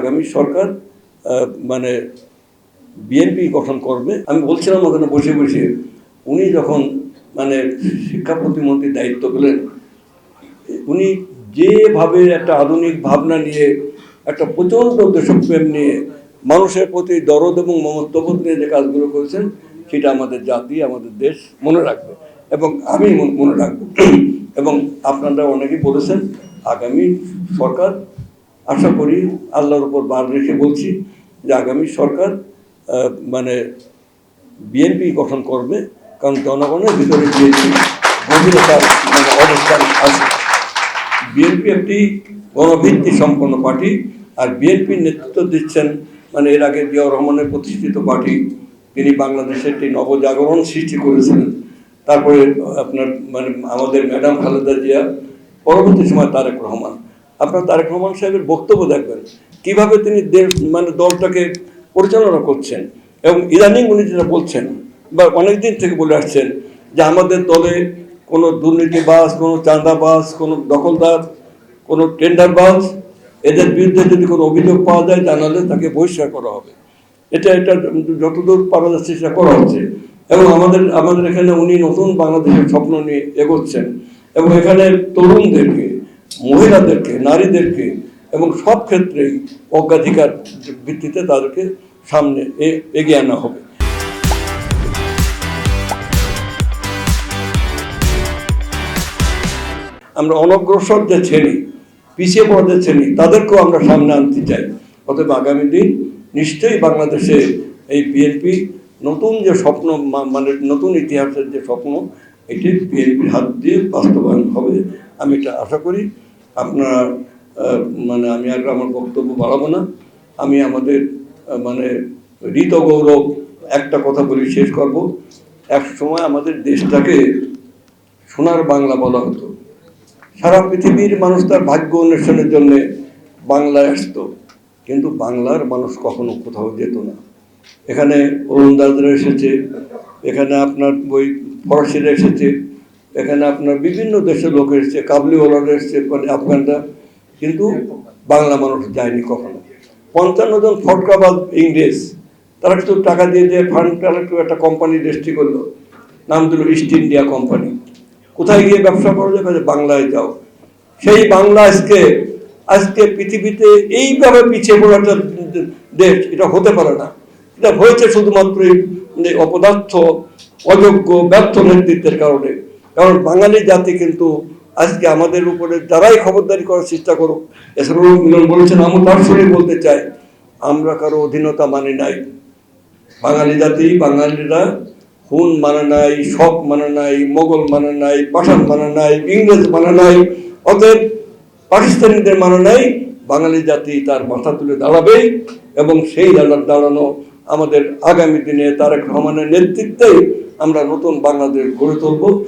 আগামী সরকার মানে বিএনপি গঠন করবে। আমি বলছিলাম ওখানে বসে বসে, উনি যখন মানে শিক্ষা প্রতিমন্ত্রীর দায়িত্ব পেলেন, উনি যেভাবে একটা আধুনিক ভাবনা নিয়ে, একটা প্রচণ্ড দেশপ্রেম নিয়ে মানুষের প্রতি দরদ এবং মমত্ববোধ নিয়ে যে কাজগুলো করেছেন, সেটা আমাদের জাতি, আমাদের দেশ মনে রাখবে। এবং আমি মনে রাখব। এবং আপনারা অনেকেই বলেছেন, আগামী সরকার আশা করি আল্লাহর উপর বার রেখে বলছি যে আগামী সরকার মানে বিএনপি গঠন করবে, কারণ জনগণের ভিতরে বিএনপি গভীরতার মানে অবস্থান আছে। বিএনপি একটি গণভিত্তি সম্পন্ন পার্টি, আর বিএনপি নেতৃত্ব দিচ্ছেন মানে এর আগে জিয়াউর রহমানের প্রতিষ্ঠিত পার্টি, তিনি বাংলাদেশে একটি নবজাগরণ সৃষ্টি করেছিলেন। তারপরে আপনার মানে আমাদের ম্যাডাম খালেদা জিয়া, পরবর্তী সময় তারেক রহমান। আপনার তারেক রহমান সাহেবের বক্তব্য দেখবেন। কীভাবে তিনি দেশ মানে দলটাকে পরিচালনা করছেন এবং ইদানিং উনি যেটা বলছেন বা অনেকদিন থেকে বলে আসছেন যে আমাদের দলে কোনো দুর্নীতিবাজ, কোনো চাঁদাবাজ, কোনো দখলদার, কোনো টেন্ডারবাজ, এদের বিরুদ্ধে যদি কোনো অভিযোগ পাওয়া যায় জানালে তাকে বহিষ্কার করা হবে। এটা এটা যতদূর পারা যাচ্ছে সেটা করা হচ্ছে। এবং আমাদের আমাদের এখানে উনি নতুন বাংলাদেশের স্বপ্ন নিয়ে এগোচ্ছেন। এবং এখানে তরুণদেরকে মহিলাদেরকে, নারীদেরকে এবং সব ক্ষেত্রেই অগ্রাধিকার ভিত্তিতে তাদেরকে সামনে এগিয়ে আনা হবে। আমরা অনগ্রসর যে শ্রেণি পিছিয়ে পড়া যে শ্রেণি তাদেরকেও আমরা সামনে আনতে চাই। অতএব আগামী দিন নিশ্চয়ই বাংলাদেশে এই বিএনপি নতুন যে স্বপ্ন মানে নতুন ইতিহাসের যে স্বপ্ন, এটি বিএনপির হাত দিয়ে বাস্তবায়ন হবে। আমি এটা আশা করি। আপনারা মানে আমি আর আমার বক্তব্য বাড়াবো না। আমি আমাদের মানে ঋত গৌরব একটা কথা বলি, শেষ করব। এক সময় আমাদের দেশটাকে সোনার বাংলা বলা হতো। সারা পৃথিবীর মানুষ তার ভাগ্য অন্বেষণের জন্য বাংলায় আসতো। কিন্তু বাংলার মানুষ কখনো কোথাও যেত না। এখানে ওলন্দাজরা এসেছে, এখানে আপনার ওই ফরাসিরা এসেছে। এখানে আপনার বিভিন্ন দেশের লোক এসেছে কাবলিওয়ালারা এসেছে মানে আফগানরা। কিন্তু বাংলা মানুষ যায়নি কখনো। পঞ্চান্ন জন ফটকাবাদ ইংরেজ, তারা কিছু টাকা দিয়ে দিয়ে ফান্ড একটু একটা কোম্পানি রেজিস্ট্রি করল। নাম দিল ইস্ট ইন্ডিয়া কোম্পানি কোথায় গিয়ে ব্যবসা করা যে বাংলায় যাও। সেই বাংলা আজকে আজকে পৃথিবীতে এইভাবে পিছিয়ে পড়া একটা দেশ, এটা হতে পারে না। এটা হয়েছে শুধুমাত্র যে অপদার্থ, অযোগ্য, ব্যর্থ নেতৃত্বের কারণে। কারণ বাঙালি জাতি কিন্তু আজকে আমাদের উপরে যারাই খবরদারি করার চেষ্টা করো এছাড়াও মিলন বলেছেন, আমি তার শুনে বলতে চাই, আমরা কারও অধীনতা মানি নাই। বাঙালি জাতি, বাঙালিরা হুন মানে নাই, শক মানে নাই, মোগল মানে নাই পাঠান মানে নাই, ইংরেজ মানে নাই, অতএব পাকিস্তানিদের মানে নাই, বাঙালি জাতি তার মাথা তুলে দাঁড়াবেই এবং সেই দাঁড়া- দাঁড়ানো আমাদের আগামী দিনে তারেক রহমানের নেতৃত্বে আমরা নতুন বাংলাদেশ গড়ে তুলব।